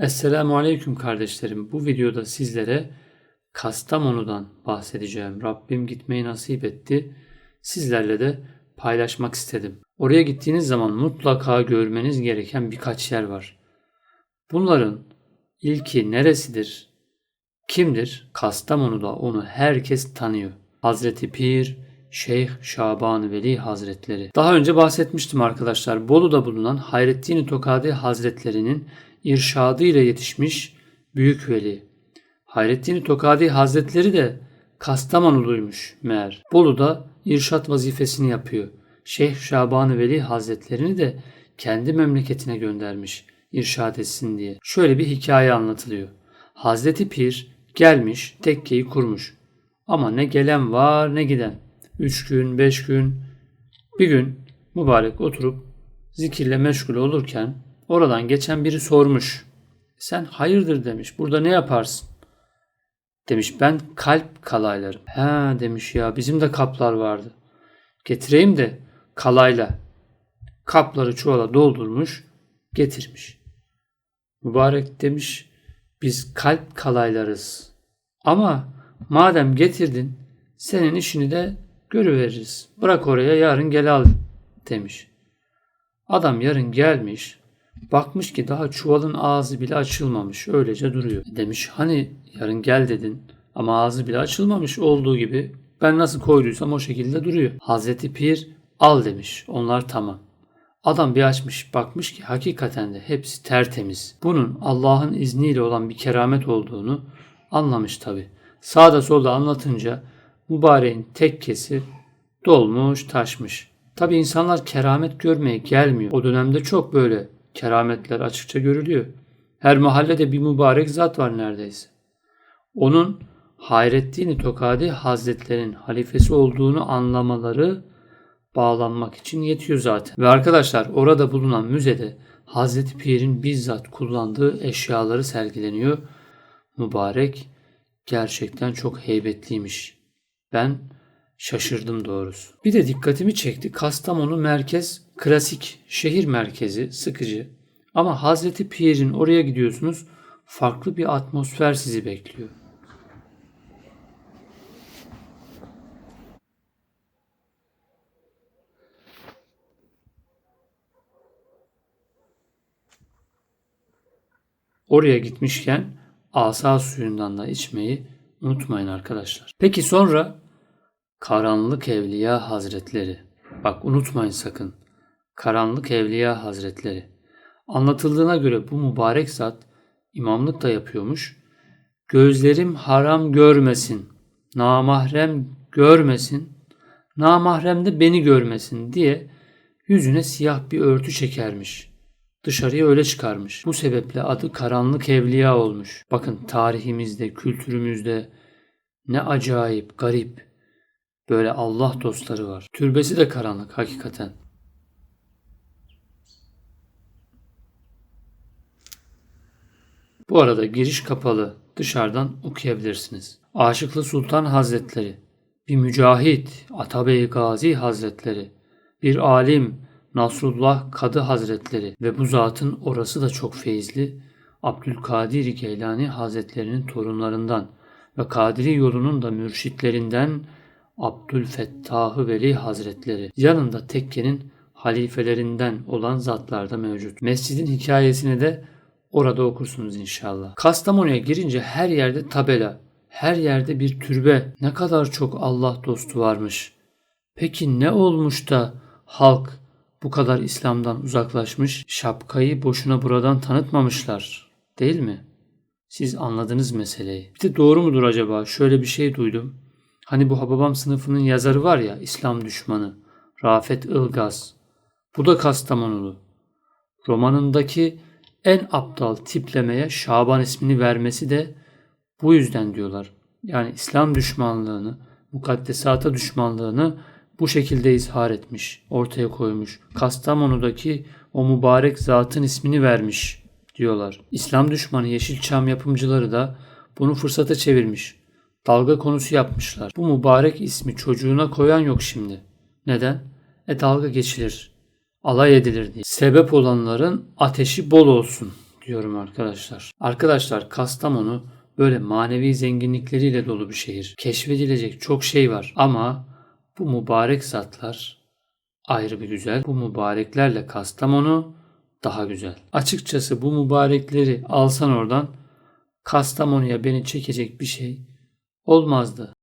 Esselamu Aleyküm kardeşlerim. Bu videoda sizlere Kastamonu'dan bahsedeceğim. Rabbim gitmeyi nasip etti. Sizlerle de paylaşmak istedim. Oraya gittiğiniz zaman mutlaka görmeniz gereken birkaç yer var. Bunların ilki neresidir? Kimdir? Kastamonu'da onu herkes tanıyor. Hazreti Pir, Şeyh Şaban Veli Hazretleri. Daha önce bahsetmiştim arkadaşlar. Bolu'da bulunan Hayrettin Tokadi Hazretleri'nin irşadı ile yetişmiş büyük veli. Hayrettin Tokadi Hazretleri de Kastamonuluymuş meğer. Bolu'da irşat vazifesini yapıyor. Şeyh Şaban Veli Hazretlerini de kendi memleketine göndermiş irşad etsin diye. Şöyle bir hikaye anlatılıyor. Hazreti Pir gelmiş tekkeyi kurmuş. Ama ne gelen var ne giden. Üç gün, beş gün, bir gün mübarek oturup zikirle meşgul olurken oradan geçen biri sormuş. Sen hayırdır demiş. Burada ne yaparsın? Demiş ben kalp kalaylarım. He demiş ya bizim de kaplar vardı. Getireyim de kalayla. Kapları çuvala doldurmuş getirmiş. Mübarek demiş biz kalp kalaylarız. Ama madem getirdin senin işini de görüveririz. Bırak oraya yarın gel al demiş. Adam yarın gelmiş. Bakmış ki daha çuvalın ağzı bile açılmamış. Öylece duruyor. Demiş hani yarın gel dedin ama ağzı bile açılmamış olduğu gibi ben nasıl koyduysam o şekilde duruyor. Hazreti Pir al demiş. Onlar tamam. Adam bir açmış bakmış ki hakikaten de hepsi tertemiz. Bunun Allah'ın izniyle olan bir keramet olduğunu anlamış tabi. Sağda solda anlatınca mübareğin tekkesi dolmuş taşmış. Tabi insanlar keramet görmeye gelmiyor. O dönemde çok böyle kerametler açıkça görülüyor. Her mahallede bir mübarek zat var neredeyse. Onun Hayrettin Tokadi Hazretlerinin halifesi olduğunu anlamaları bağlanmak için yetiyor zaten. Ve arkadaşlar orada bulunan müzede Hazreti Pir'in bizzat kullandığı eşyaları sergileniyor. Mübarek gerçekten çok heybetliymiş. Ben şaşırdım doğrusu. Bir de dikkatimi çekti. Kastamonu merkez klasik şehir merkezi sıkıcı. Ama Hazreti Pir'in oraya gidiyorsunuz farklı bir atmosfer sizi bekliyor. Oraya gitmişken asa suyundan da içmeyi unutmayın arkadaşlar. Peki sonra Karanlık Evliya Hazretleri. Bak unutmayın sakın. Karanlık Evliya Hazretleri. Anlatıldığına göre bu mübarek zat imamlık da yapıyormuş. Gözlerim haram görmesin, namahrem görmesin, namahrem de beni görmesin diye yüzüne siyah bir örtü çekermiş. Dışarıya öyle çıkarmış. Bu sebeple adı Karanlık Evliya olmuş. Bakın tarihimizde, kültürümüzde ne acayip, garip böyle Allah dostları var. Türbesi de karanlık hakikaten. Bu arada giriş kapalı. Dışarıdan okuyabilirsiniz. Aşıklı Sultan Hazretleri, bir mücahit Atabey Gazi Hazretleri, bir alim Nasrullah Kadı Hazretleri ve bu zatın orası da çok feyizli Abdülkadir Geylani Hazretlerinin torunlarından ve Kadiri yolunun da mürşitlerinden Abdülfettahı Veli Hazretleri yanında tekkenin halifelerinden olan zatlar da mevcut. Mescidin hikayesini de orada okursunuz inşallah. Kastamonu'ya girince her yerde tabela, her yerde bir türbe. Ne kadar çok Allah dostu varmış. Peki ne olmuş da halk bu kadar İslam'dan uzaklaşmış, şapkayı boşuna buradan tanıtmamışlar değil mi? Siz anladınız meseleyi. Bir de doğru mudur acaba? Şöyle bir şey duydum. Hani bu Hababam sınıfının yazarı var ya İslam düşmanı Rafet Ilgaz. Bu da Kastamonulu. Romanındaki en aptal tiplemeye Şaban ismini vermesi de bu yüzden diyorlar. Yani İslam düşmanlığını, mukaddesata düşmanlığını bu şekilde izhar etmiş, ortaya koymuş. Kastamonu'daki o mübarek zatın ismini vermiş diyorlar. İslam düşmanı Yeşilçam yapımcıları da bunu fırsata çevirmiş. Dalga konusu yapmışlar. Bu mübarek ismi çocuğuna koyan yok şimdi. Neden? E dalga geçilir. Alay edilir diye. Sebep olanların ateşi bol olsun diyorum arkadaşlar. Arkadaşlar Kastamonu böyle manevi zenginlikleriyle dolu bir şehir. Keşfedilecek çok şey var ama bu mübarek zatlar ayrı bir güzel. Bu mübareklerle Kastamonu daha güzel. Açıkçası bu mübarekleri alsan oradan Kastamonu'ya beni çekecek bir şey olmazdı.